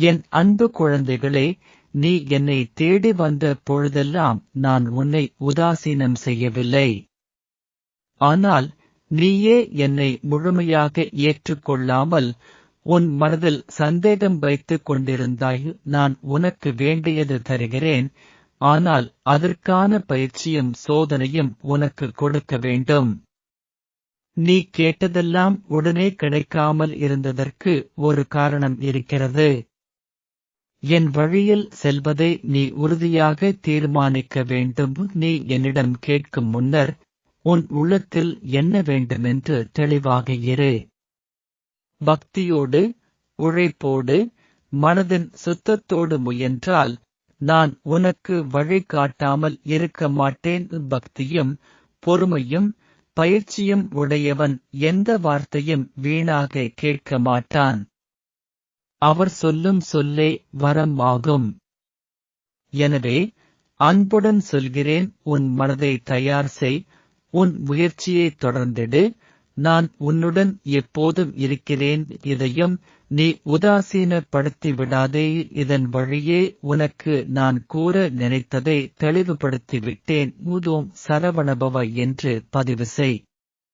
என் அன்பு குழந்தைகளே நீ என்னை தேடி வந்த பொழுதெல்லாம் நான் உன்னை உதாசீனம் செய்யவில்லை. ஆனால் நீயே என்னை முழுமையாக ஏற்றுக்கொள்ளாமல் உன் மனதில் சந்தேகம் வைத்துக் கொண்டிருந்தாய் நான் உனக்கு வேண்டியது தருகிறேன். ஆனால் அதற்கான பயிற்சியும் சோதனையும் உனக்கு கொடுக்க வேண்டும். நீ கேட்டதெல்லாம் உடனே கிடைக்காமல் இருந்ததற்கு ஒரு காரணம் இருக்கிறது. என் வழியில் செல்வதை நீ உறுதியாக தீர்மானிக்க வேண்டும். நீ என்னிடம் கேட்கும் முன்னர் உன் உள்ளத்தில் என்ன வேண்டுமென்று தெளிவாக இரு. பக்தியோடு உழைப்போடு மனதின் சுத்தத்தோடு முயன்றால் நான் உனக்கு வழி காட்டாமல் இருக்க மாட்டேன். பக்தியும் பொறுமையும் பயிற்சியும் உடையவன் எந்த வார்த்தையும் வீணாக கேட்க மாட்டான். அவர் சொல்லும் சொல்லே வரம் ஆகும் எனவே அன்புடன் சொல்கிறேன் உன் மனதை தயார் செய் உன் முயற்சியை தொடர்ந்திடு நான் உன்னுடன் எப்போதும் இருக்கிறேன் இதையும் நீ உதாசீனப்படுத்தி விடாதே இதன் வழியே உனக்கு நான் கூற நினைத்ததை தெளிவுபடுத்தி விட்டேன் ஊதோம் சரவணபவ என்று பதிவு செய்.